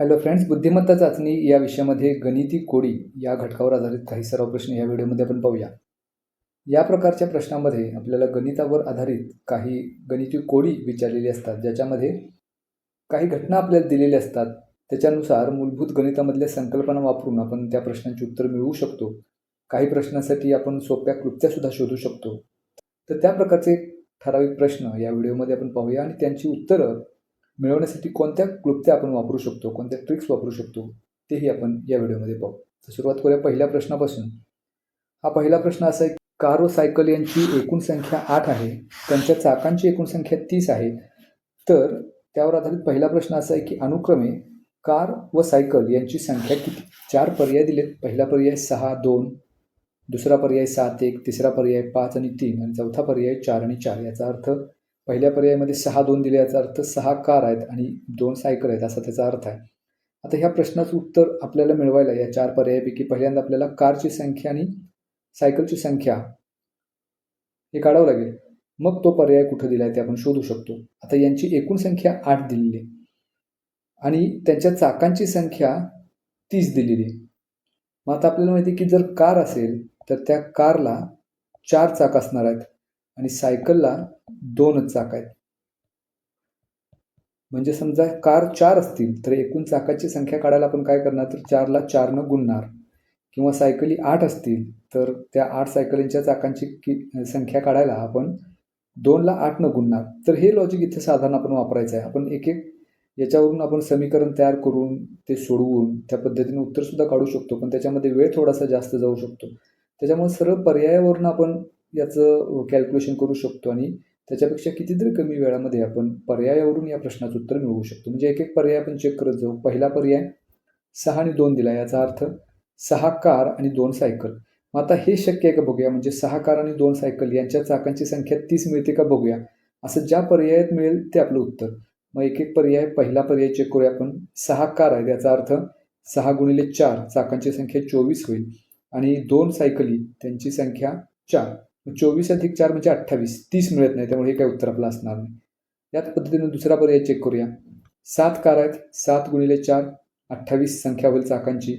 Hello friends बुद्धिमत्ता चाचणी या विषयामध्ये गणिती कोडी या घटकावर आधारित काही सर्व प्रश्न या व्हिडिओमध्ये आपण पाहूया. या प्रकारच्या प्रश्नामध्ये आपल्याला गणितावर आधारित काही गणिती कोडी विचारलेली असतात ज्याच्यामध्ये काही घटना आपल्याला दिलेल्या असतात. त्याच्यानुसार मूलभूत गणितामधल्या संकल्पना वापरून आपण त्या प्रश्नांची उत्तर मिळवू शकतो. काही प्रश्नांसाठी आपण सोप्या कृत्यासुद्धा शोधू शकतो. तर त्या प्रकारचे ठराविक प्रश्न या व्हिडिओमध्ये आपण पाहूया आणि त्यांची उत्तरं मिळवण्यासाठी कोणत्या क्लुप्त्या आपण वापरू शकतो कोणत्या ट्रिक्स वापरू शकतो तेही आपण या व्हिडिओमध्ये पाहू. तर सुरुवात करूया पहिल्या प्रश्नापासून. हा पहिला प्रश्न असा आहे कार व सायकल यांची एकूण संख्या आठ आहे त्यांच्या चाकांची एकूण संख्या तीस आहे. तर त्यावर आधारित पहिला प्रश्न असा आहे की अनुक्रमे कार व सायकल यांची संख्या किती? चार पर्याय दिलेत. पहिला पर्याय सहा दोन. दुसरा पर्याय सात एक. तिसरा पर्याय पाच आणि तीन. आणि चौथा पर्याय चार आणि चार. याचा अर्थ पहिल्या पर्यायामध्ये सहा दोन दिले याचा अर्थ सहा कार आहेत आणि दोन सायकल आहेत असा त्याचा अर्थ आहे. आता ह्या प्रश्नाचं उत्तर आपल्याला मिळवायला या चार पर्यायापैकी पहिल्यांदा आपल्याला कारची संख्या आणि सायकलची संख्या हे काढावं लागेल. मग तो पर्याय कुठं दिला आहे ते आपण शोधू शकतो. आता यांची एकूण संख्या आठ दिलेली आहे. आणि त्यांच्या चाकांची संख्या तीस दिलेली आहे. मग आता आपल्याला माहिती आहे की जर कार असेल तर त्या कारला चार चाक असणार आहेत आणि सायकलला दोनच चाक आहेत. म्हणजे समजा कार चार असतील तर एकूण चाकाची संख्या काढायला आपण काय करणार? तर चारला चारनं गुणणार. किंवा सायकली आठ असतील तर त्या आठ सायकलींच्या चाकांची की संख्या काढायला आपण दोनला आठनं गुणणार. तर हे लॉजिक इथे साधारण आपण वापरायचं आहे. आपण एक एक याच्यावरून आपण समीकरण तयार करून ते सोडवून त्या पद्धतीने उत्तरसुद्धा काढू शकतो. पण त्याच्यामध्ये वेळ थोडासा जास्त जाऊ शकतो. त्याच्यामुळे सरळ पर्यायावरून आपण याचं कॅल्क्युलेशन करू शकतो आणि त्याच्यापेक्षा कितीतरी कमी वेळामध्ये आपण पर्यायावरून या प्रश्नाचं उत्तर मिळवू शकतो. म्हणजे एक एक पर्याय आपण चेक करत जाऊ. पहिला पर्याय सहा आणि दोन दिला याचा अर्थ सहा कार आणि दोन सायकल मग आता हे शक्य आहे का बघूया? म्हणजे सहा कार आणि दोन सायकल यांच्या चाकांची संख्या तीस मिळते का बघूया? असं ज्या पर्यायात मिळेल ते आपलं उत्तर. मग एक एक पर्याय पहिला पर्याय चेक करूया आपण. सहा कार आहेत याचा अर्थ सहा गुणिले चार चाकांची संख्या चोवीस होईल. आणि दोन सायकली त्यांची संख्या चार. चोवीस अधिक चार म्हणजे अठ्ठावीस. तीस मिळत नाही त्यामुळे हे काही उत्तर आपलं असणार नाही. याच पद्धतीनं दुसरा पर्याय चेक करूया. सात कार आहेत. सात गुणिले चार अठ्ठावीस संख्या होईल चाकांची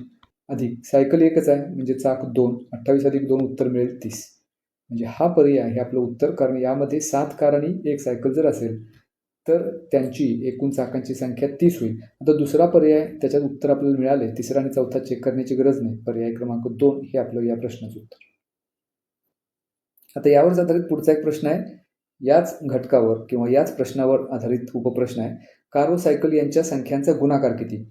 अधिक. सायकल एकच आहे म्हणजे चाक दोन. अठ्ठावीस अधिक दोन उत्तर मिळेल तीस. म्हणजे हा पर्याय हे आपलं उत्तर. कारण यामध्ये सात कार आणि एक सायकल जर असेल तर त्यांची एकूण चाकांची संख्या तीस होईल. आता दुसरा पर्याय त्याच्यात उत्तर आपल्याला मिळाले. तिसरा आणि चौथा चेक करण्याची गरज नाही. पर्याय क्रमांक दोन हे आपलं या प्रश्नाचं उत्तर. आता यावरच आधारित पुढचा एक प्रश्न आहे. याच घटकावर किंवा याच प्रश्नावर आधारित उपप्रश्न आहे. कार व सायकल यांच्या संख्यांचा गुणाकार किती?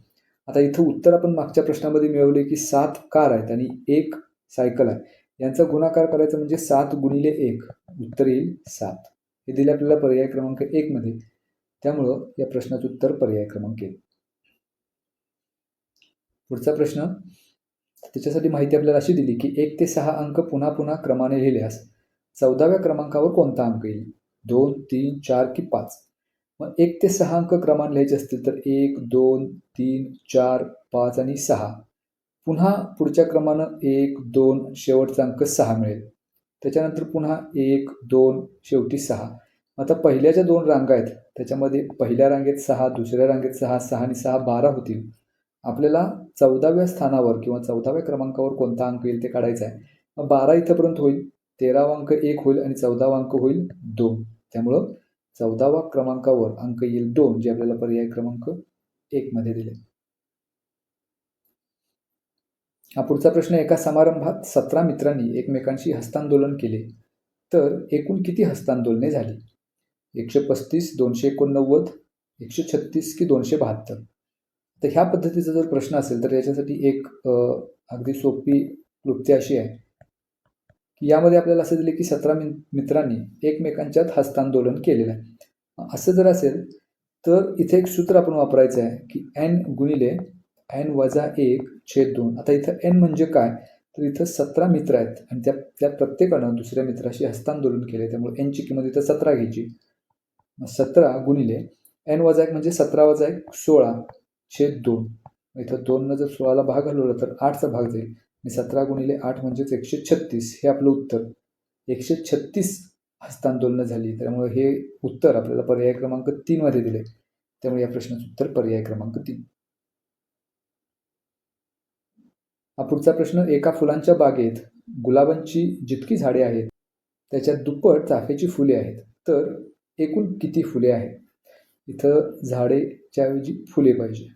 आता इथं उत्तर आपण मागच्या प्रश्नामध्ये मिळवले की सात कार आहेत आणि एक सायकल आहे. यांचा गुणाकार करायचा म्हणजे सात गुणिले एक. उत्तर येईल सात. हे दिले आपल्याला पर्याय क्रमांक एकमध्ये त्यामुळं या प्रश्नाचं उत्तर पर्याय क्रमांक एक. पुढचा प्रश्न. त्याच्यासाठी माहिती आपल्याला अशी दिली की एक ते सहा अंक पुन्हा पुन्हा क्रमाने लिहिल्यास चौदाव्या क्रमांकावर कोणता अंक येईल? दोन तीन चार की पाच? मग एक ते सहा अंक क्रमांक लिहायचे असतील तर एक दोन तीन चार पाच आणि सहा. पुन्हा पुढच्या क्रमानं एक दोन शेवटचा अंक सहा मिळेल. त्याच्यानंतर पुन्हा एक दोन शेवटी सहा. आता पहिल्या ज्या दोन रांगा आहेत. त्याच्यामध्ये पहिल्या रांगेत सहा दुसऱ्या रांगेत सहा सहा आणि सहा बारा होतील. आपल्याला चौदाव्या स्थानावर किंवा चौदाव्या क्रमांकावर कोणता अंक येईल ते काढायचा आहे. मग बारा इथंपर्यंत होईल. तेरावा अंक एक होईल आणि चौदावा अंक होईल दोन. त्यामुळं चौदावा क्रमांकावर अंक येईल दोन जे आपल्याला पर्याय क्रमांक एकमध्ये दिले. हा पुढचा प्रश्न एका समारंभात सतरा मित्रांनी एकमेकांशी हस्तांदोलन केले तर एकूण किती हस्तांदोलने झाली? एकशे पस्तीस दोनशे एकोणनव्वद एकशे छत्तीस की दोनशे बहात्तर? तर ह्या पद्धतीचा जर प्रश्न असेल तर याच्यासाठी एक अगदी सोपी क्लुप्ती अशी आहे. की यामध्ये आपल्याला असं दिले की सतरा मि मित्रांनी एकमेकांच्यात हस्तांदोलन केलेलं आहे. असं जर असेल तर इथे एक सूत्र आपण वापरायचं आहे की एन गुणिले एन वजा एक छेद दोन. आता इथं एन म्हणजे काय? तर इथं सतरा मित्र आहेत आणि त्या त्या प्रत्येकानं दुसऱ्या मित्राशी हस्तांदोलन केले त्यामुळे एनची किंमत इथं सतरा घ्यायची. सतरा गुणिले एन वजा एक म्हणजे सतरा वजा एक सोळा छेद दोन. इथं दोननं जर सोळाला भाग घालवला तर आठचा भाग जाईल. आणि सतरा गुणिले आठ म्हणजेच एकशे छत्तीस हे आपलं उत्तर. एकशे छत्तीस हस्तांदोलनं झाली. त्यामुळे हे उत्तर आपल्याला पर्याय क्रमांक तीनमध्ये दिले. त्यामुळे या प्रश्नाचं उत्तर पर्याय क्रमांक तीन. हा पुढचा प्रश्न एका फुलांच्या बागेत गुलाबांची जितकी झाडे आहेत त्याच्यात दुप्पट चाफ्याची फुले आहेत. तर एकूण किती फुले आहेत? इथं झाडेच्या ऐवजी फुले पाहिजे.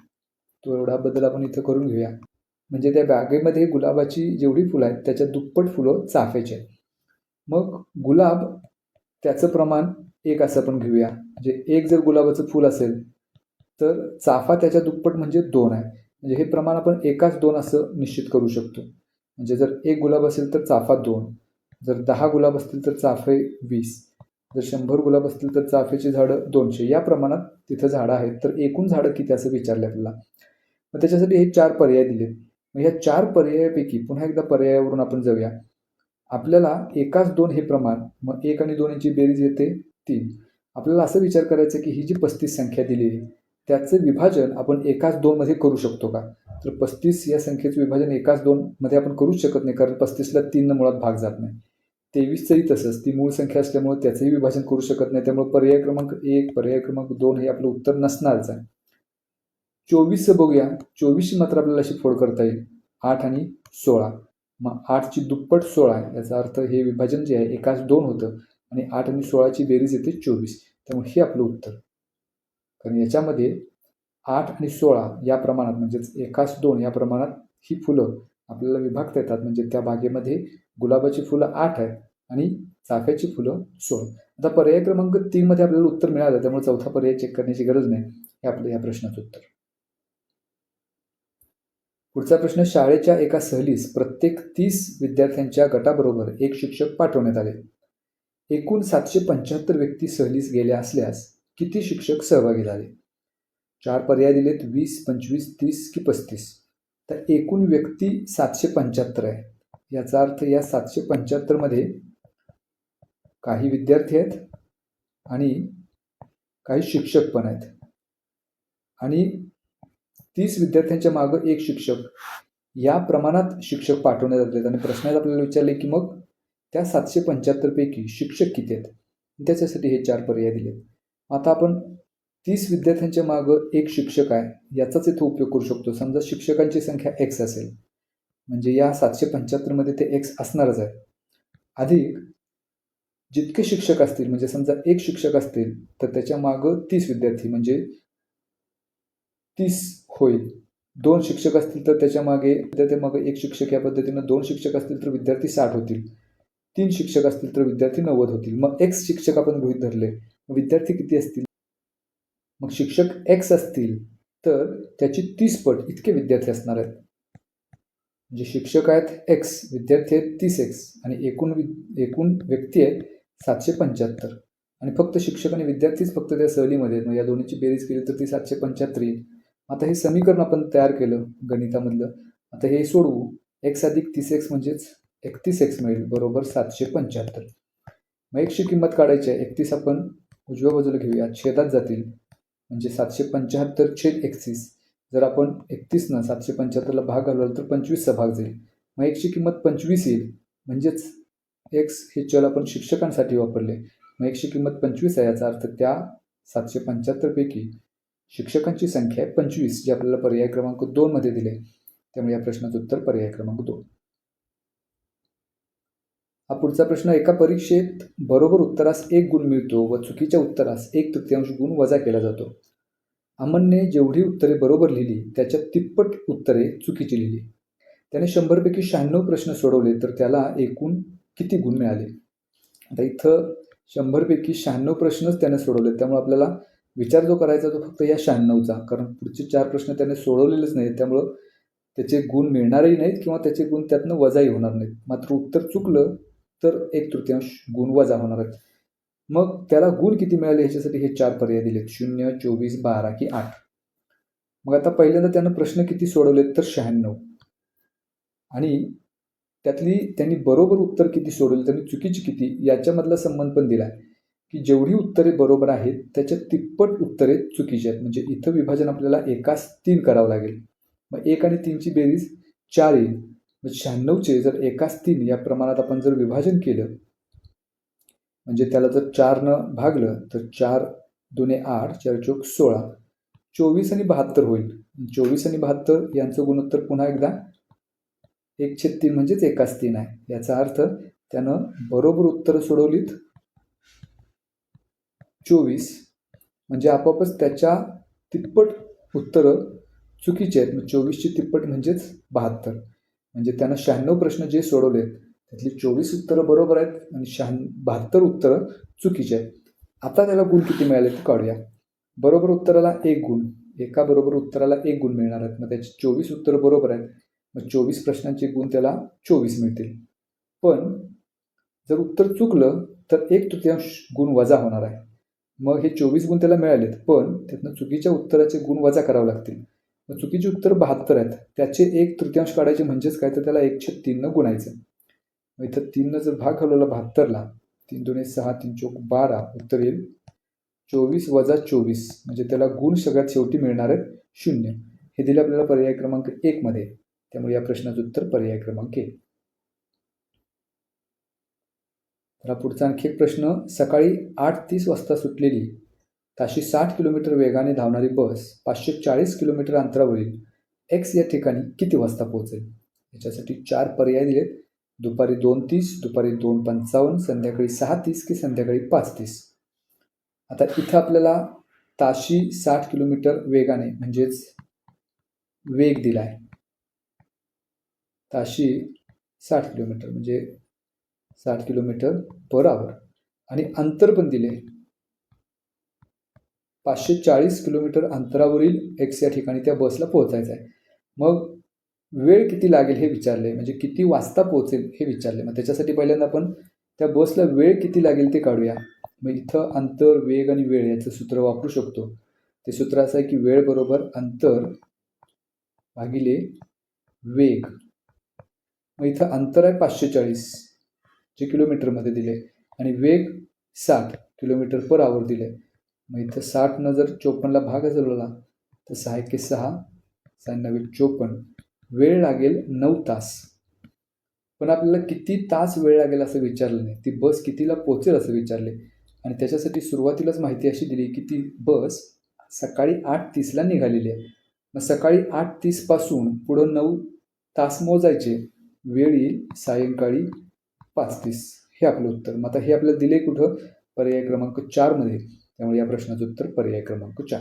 तो एवढा बदल आपण इथं करून घेऊया. म्हणजे त्या बागेमध्ये गुलाबाची जेवढी फुलं आहेत त्याच्या दुप्पट फुलं चाफ्याची आहेत. मग गुलाब त्याचं प्रमाण एक असं आपण घेऊया. म्हणजे एक जर गुलाबाचं फूल असेल तर चाफा त्याच्या दुप्पट म्हणजे दोन आहे. म्हणजे हे प्रमाण आपण एकाच दोन असं निश्चित करू शकतो. म्हणजे जर एक गुलाब असेल तर चाफा दोन जर दहा गुलाब असतील तर चाफे वीस जर शंभर गुलाब असतील तर चाफेची झाडं दोनशे. या प्रमाणात तिथं झाडं आहेत तर एकूण झाडं किती असं विचारलं आपल्याला? मग त्याच्यासाठी हे चार पर्याय दिलेत. मग या चार पर्यायापैकी पुन्हा एकदा पर्यायावरून आपण जाऊया. आपल्याला एकाच दोन हे प्रमाण मग एक आणि दोन यांची बेरीज येते तीन. आपल्याला असं विचार करायचं की ही जी पस्तीस संख्या दिली आहे त्याचं विभाजन आपण एकाच दोनमध्ये करू शकतो का? तर पस्तीस या संख्येचं विभाजन एकाच दोनमध्ये आपण करूच शकत नाही कारण पस्तीसला तीननं मुळात भाग जात नाही. तेवीसचंही तसंच ती मूळ संख्या असल्यामुळे त्याचंही विभाजन करू शकत नाही त्यामुळे पर्याय क्रमांक एक पर्याय क्रमांक दोन हे आपलं उत्तर नसणारच आहे. चोवीसचं बघूया. चोवीसची मात्र आपल्याला अशी फोड करता येईल. आठ आणि सोळा. मग आठची दुप्पट सोळा आहे. याचा अर्थ हे विभाजन जे आहे एकाच दोन होतं. आणि आठ आणि सोळाची बेरीज येते चोवीस. त्यामुळे हे आपलं उत्तर. कारण याच्यामध्ये आठ आणि सोळा या प्रमाणात म्हणजेच एकाच दोन या प्रमाणात ही फुलं आपल्याला विभागता येतात. म्हणजे त्या बागेमध्ये गुलाबाची फुलं आठ आहेत आणि चाफ्याची फुलं सोळा आता पर्याय क्रमांक तीनमध्ये आपल्याला उत्तर मिळालं. त्यामुळे चौथा पर्याय चेक करण्याची गरज नाही. हे आपलं या प्रश्नाचं उत्तर. पुढचा प्रश्न शाळेच्या एका सहलीस प्रत्येक तीस विद्यार्थ्यांच्या गटाबरोबर एक शिक्षक पाठवण्यात आले. एकूण सातशे पंच्याहत्तर व्यक्ती सहलीस गेल्या असल्यास किती शिक्षक सहभागी झाले? चार पर्याय दिलेत वीस पंचवीस तीस की पस्तीस. तर एकूण व्यक्ती सातशे पंच्याहत्तर आहे. याचा अर्थ या सातशे पंच्याहत्तरमध्ये काही विद्यार्थी आहेत आणि काही शिक्षक पण आहेत. आणि तीस विद्यार्थ्यांच्या मागं एक शिक्षक. या प्रमाणात शिक्षक पाठवण्यात आले आणि प्रश्नात आपल्याला विचारले की मग त्या सातशे पंच्याहत्तरपैकी शिक्षक किती आहेत? त्याच्यासाठी हे चार पर्याय दिले आता आपण तीस विद्यार्थ्यांच्या मागं एक शिक्षक आहे याचाच इथं उपयोग करू शकतो. समजा शिक्षकांची संख्या एक्स असेल म्हणजे या सातशे पंच्याहत्तरमध्ये ते एक्स असणारच आहे. अधिक जितके शिक्षक असतील म्हणजे समजा एक शिक्षक असतील तर त्याच्या मागं तीस विद्यार्थी म्हणजे तीस होईल. दोन शिक्षक असतील तर त्याच्यामागे एक शिक्षक या पद्धतीनं दोन शिक्षक असतील तर विद्यार्थी साठ होतील. तीन शिक्षक असतील तर विद्यार्थी नव्वद होतील. मग एक्स शिक्षक आपण गृहित धरले. विद्यार्थी किती असतील? मग शिक्षक एक्स असतील तर त्याची तीस पट इतके विद्यार्थी असणार आहेत. म्हणजे शिक्षक आहेत एक्स विद्यार्थी आहेत तीस एक्स आणि एकूण वि एकूण व्यक्ती आहेत सातशे पंच्याहत्तर. आणि फक्त शिक्षक आणि विद्यार्थीच फक्त त्या सहलीमध्ये मग या दोन्हीची बेरीज केली तर ती सातशे पंच्याहत्तर येईल. आता हे समीकरण आपण तयार केलं गणितामधलं. आता हे सोडवू. एक्स अधिक तीस एक्स म्हणजेच एकतीस एक्स मिळेल बरोबर सातशे पंच्याहत्तर. मग एकशे किंमत काढायची आहे. एकतीस आपण उजव्या बाजूला घेऊया. छेदात जातील. म्हणजे सातशे पंच्याहत्तर छेद एकतीस. जर आपण एकतीसनं सातशे पंच्याहत्तरला भाग घालवला तर पंचवीसचा भाग जाईल. मग एकशी किंमत पंचवीस येईल. म्हणजेच एक्स हे चल आपण शिक्षकांसाठी वापरले. मग एकशे किंमत पंचवीस आहे याचा अर्थ त्या सातशे पंच्याहत्तरपैकी शिक्षकांची संख्या आहे पंचवीस जी आपल्याला पर्याय क्रमांक दोनमध्ये दिले. त्यामुळे या प्रश्नाचं उत्तर पर्याय क्रमांक दोन. हा पुढचा प्रश्न एका परीक्षेत बरोबर उत्तरास एक गुण मिळतो व चुकीच्या उत्तरास एक तृतीयांश गुण वजा केला जातो. अमनने जेवढी उत्तरे बरोबर लिहिली त्याच्या तिप्पट उत्तरे चुकीची लिहिली. त्याने शंभरपैकी शहाण्णव प्रश्न सोडवले तर त्याला एकूण किती गुण मिळाले? आता इथं शंभरपैकी शहाण्णव प्रश्नच त्याने सोडवले त्यामुळे आपल्याला विचार जो करायचा तो फक्त या शहाण्णवचा कारण पुढचे चार प्रश्न त्याने सोडवलेलेच नाहीत. त्यामुळं त्याचे गुण मिळणारही नाहीत किंवा त्याचे गुण त्यातनं वजाही होणार नाहीत. मात्र उत्तर चुकलं तर एक तृतीयांश गुण वजा होणार आहेत. मग त्याला गुण किती मिळाले ह्याच्यासाठी हे चार पर्याय दिलेत. शून्य चोवीस बारा की आठ. मग आता पहिल्यांदा त्यानं प्रश्न किती सोडवलेत तर शहाण्णव. आणि त्यातली त्यांनी बरोबर उत्तर किती सोडवले त्यांनी चुकीची किती याच्यामधला संबंध पण दिला आहे की जेवढी उत्तरे बरोबर आहेत त्याच्या तिप्पट उत्तरे चुकीची आहेत. म्हणजे इथं विभाजन आपल्याला एकाच तीन करावं लागेल. मग एक आणि तीनची बेरीज चार येईल. मग शहाण्णवचे जर एकाच तीन या प्रमाणात आपण जर विभाजन केलं म्हणजे त्याला जर चारनं भागलं तर चार दुने आठ चार चौक सोळा. चोवीस आणि बहात्तर होईल. चोवीस आणि बहात्तर यांचं गुणोत्तर पुन्हा एकदा एक छेद तीन म्हणजेच एकाच तीन आहे. याचा अर्थ त्यानं बरोबर उत्तरं सोडवलीत चोवीस म्हणजे आपोआपच त्याच्या तिप्पट उत्तरं चुकीची आहेत. मग चोवीसची तिप्पट म्हणजेच बहात्तर. म्हणजे त्यानं शहाण्णव प्रश्न जे सोडवलेत त्यातली चोवीस उत्तरं बरोबर आहेत आणि शहा बहात्तर उत्तरं चुकीची आहेत. आता त्याला गुण किती मिळाले ते काढूया. बरोबर उत्तराला एक गुण एका बरोबर उत्तराला एक गुण मिळणार आहेत. मग त्याची चोवीस उत्तरं बरोबर आहेत. मग चोवीस प्रश्नांचे गुण त्याला चोवीस मिळतील. पण जर उत्तर चुकलं तर एक तृतीयांश गुण वजा होणार आहे. मग हे चोवीस गुण त्याला मिळालेत. पण त्यातनं चुकीच्या उत्तराचे गुण वजा करावे लागतील. मग चुकीचे उत्तर बहात्तर आहेत. त्याचे एक तृतीयांश काढायचे म्हणजेच काय? तर त्याला एकशे तीननं गुणायचं. मग इथं तीननं जर भाग घालवला बहात्तरला तीन दोन्ही सहा तीन चौक बारा उत्तर येईल. चोवीस वजा चोवीस म्हणजे त्याला गुण सगळ्यात शेवटी मिळणार आहेत शून्य. हे दिलं आपल्याला पर्याय क्रमांक एकमध्ये त्यामुळे या प्रश्नाचं उत्तर पर्याय क्रमांक एक. तर हा पुढचा आणखी एक प्रश्न. सकाळी आठ तीस वाजता सुटलेली ताशी साठ किलोमीटर वेगाने धावणारी बस पाचशे चाळीस किलोमीटर अंतरावरील एक्स या ठिकाणी किती वाजता पोहोचेल? याच्यासाठी चार पर्याय दिलेत. दुपारी दोन तीस दुपारी दोन पंचावन्न संध्याकाळी सहा तीस की संध्याकाळी पाच तीस? आता इथं आपल्याला ताशी साठ किलोमीटर वेगाने म्हणजेच वेग दिला आहे ताशी साठ किलोमीटर म्हणजे साठ किलोमीटर पर आवर आणि अंतर पण दिले पाचशे चाळीस किलोमीटर अंतरावरील एक्स या ठिकाणी त्या बसला पोहोचायचं आहे मग वेळ किती लागेल हे विचारले म्हणजे किती वाजता पोहोचेल हे विचारले मग त्याच्यासाठी पहिल्यांदा आपण त्या बसला वेळ किती लागेल ते काढूया. मग इथं अंतर वेग आणि वेळ याचं सूत्र वापरू शकतो. ते सूत्र असं आहे की वेळ बरोबर अंतर भागिले वेग. मग इथं अंतर आहे पाचशे चाळीस. जे किलोमीटरमध्ये दिले. आणि वेग साठ किलोमीटर पर आवर दिले. मग इथं साठनं जर चोपन्नला भाग झाला तर सहा एके सहा सहा नव्वे चोपन्न. वेळ लागेल नऊ तास. पण आपल्याला किती तास वेळ लागेल असं विचारलं नाही. ती बस कितीला पोचेल असं विचारले. आणि त्याच्यासाठी सुरुवातीलाच माहिती अशी दिली की ती बस सकाळी आठ तीसला निघालेली आहे. मग सकाळी आठ तीसपासून पुढं नऊ तास मोजायचे. वेळ येईल सायंकाळी पाच तीस हे आपलं उत्तर. मग आता हे आपल्याला दिले कुठं? पर्याय क्रमांक चारमध्ये. त्यामुळे या प्रश्नाचं उत्तर पर्याय क्रमांक चार.